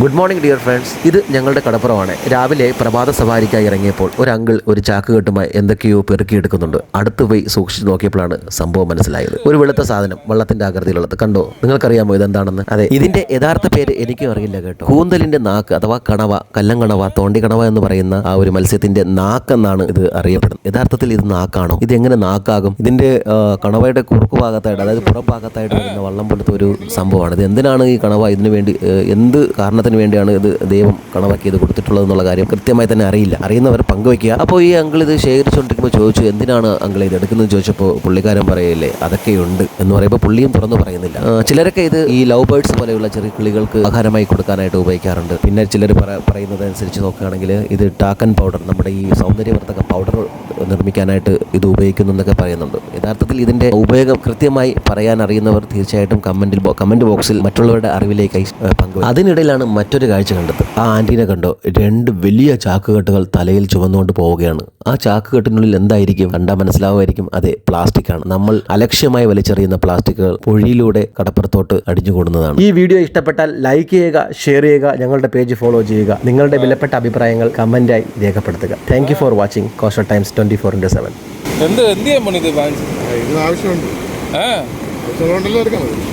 Good morning dear friends ഇത് ഞങ്ങളുടെ കടപ്പുറമാണ്. രാവിലെ പ്രഭാത സവാരിക്കായി ഇറങ്ങിയപ്പോൾ ഒരു അങ്കിൾ ഒരു ചാക്ക് കെട്ടുമായി എന്തൊക്കെയോ പെറുക്കിയെടുക്കുന്നുണ്ട്. അടുത്ത് പോയി സൂക്ഷിച്ച് നോക്കിയപ്പോഴാണ് സംഭവം മനസ്സിലായത്. ഒരു വെളുത്ത സാധനം വെള്ളത്തിന്റെ ആകൃതിയിലുള്ളത്. കണ്ടോ? നിങ്ങൾക്കറിയാമോ ഇതെന്താണെന്ന്? അതെ ഇതിന്റെ യഥാർത്ഥ പേര് എനിക്കും അറിയില്ല കേട്ടോ. കൂന്തലിന്റെ നാക്ക് അഥവാ കണവ കല്ലങ്കണവ തോണ്ടിക്കണവ എന്ന് പറയുന്ന ആ ഒരു മത്സ്യത്തിന്റെ നാക്കെന്നാണ് ഇത് അറിയപ്പെടുന്നത്. യഥാർത്ഥത്തിൽ ഇത് നാക്കാണോ? ഇത് എങ്ങനെ നാക്കാകും? ഇതിന്റെ കണവയുടെ കുറുക്കു ഭാഗത്തായിട്ട് അതായത് പുറം ഭാഗത്തായിട്ട് വരുന്ന വള്ളം പോലത്തെ ഒരു സംഭവമാണ്. ഇത് എന്തിനാണ് ഈ കണവ ഇതിനു വേണ്ടി എന്ത് എന്ത് കാരണത്തിന് വേണ്ടിയാണ് ഇത് ദൈവം കണവാക്കിയത് കൊടുത്തിട്ടുള്ളത് എന്നുള്ള കാര്യം കൃത്യമായി തന്നെ അറിയില്ല. അറിയുന്നവർ പങ്കുവയ്ക്കുക. അപ്പോൾ ഈ അങ്കിൾ ഇത് ശേഖരിച്ചുകൊണ്ടിരിക്കുമ്പോൾ ചോദിച്ചു എന്തിനാണ് അങ്കിൾ ഇത് എടുക്കുന്നത് ചോദിച്ചപ്പോൾ പുള്ളിക്കാരൻ പറയല്ലേ അതൊക്കെയുണ്ട് എന്ന് പറയുമ്പോൾ പുള്ളിയും തുറന്നു പറയുന്നില്ല. ചിലരൊക്കെ ഇത് ഈ ലവ് ബേർഡ്സ് പോലെയുള്ള ചെറിയ കിളികൾക്ക് ആഹാരമായി കൊടുക്കാനായിട്ട് ഉപയോഗിക്കാറുണ്ട്. പിന്നെ ചിലർ പറയുന്നത് അനുസരിച്ച് നോക്കുകയാണെങ്കിൽ ഇത് ടാക്കൻ പൗഡർ നമ്മുടെ ഈ സൗന്ദര്യവർദ്ധക പൗഡർ നിർമ്മിക്കാനായിട്ട് ഇത് ഉപയോഗിക്കുന്നു എന്നൊക്കെ പറയുന്നുണ്ട്. യഥാർത്ഥത്തിൽ ഇതിന്റെ ഉപയോഗം കൃത്യമായി പറയാൻ അറിയുന്നവർ തീർച്ചയായിട്ടും കമന്റിൽ കമന്റ് ബോക്സിൽ മറ്റുള്ളവരുടെ അറിവിലേക്കായി പങ്കുവയ്ക്കും. അതിനിടയിലാണ് മറ്റൊരു കാഴ്ച കണ്ടത്. ആ ആന്റീനെ കണ്ടോ? രണ്ട് വലിയ ചാക്കുകെട്ടുകൾ തലയിൽ ചുമന്നുകൊണ്ട് പോവുകയാണ്. ആ ചാക്കുകെട്ടിനുള്ളിൽ എന്തായിരിക്കും? കണ്ടാൽ മനസ്സിലാവുമായിരിക്കും. അതെ പ്ലാസ്റ്റിക് ആണ്. നമ്മൾ അലക്ഷ്യമായി വലിച്ചെറിയുന്ന പ്ലാസ്റ്റിക്കുകൾ പൊഴിയിലൂടെ കടപ്പുറത്തോട്ട് അടിഞ്ഞുകൂടുന്നതാണ്. ഈ വീഡിയോ ഇഷ്ടപ്പെട്ടാൽ ലൈക്ക് ചെയ്യുക ഷെയർ ചെയ്യുക ഞങ്ങളുടെ പേജ് ഫോളോ ചെയ്യുക. നിങ്ങളുടെ വിലപ്പെട്ട അഭിപ്രായങ്ങൾ കമന്റായി രേഖപ്പെടുത്തുക. Thank for watching coaster times twenty four into seven എന്ത് എന്ത് ചെയ്യാൻ പോണിത് ബാങ്ക് ഇത് ആവശ്യമുണ്ട്. ഏഹ് കുറച്ചുകൊണ്ടല്ലോ എടുക്കാൻ മതി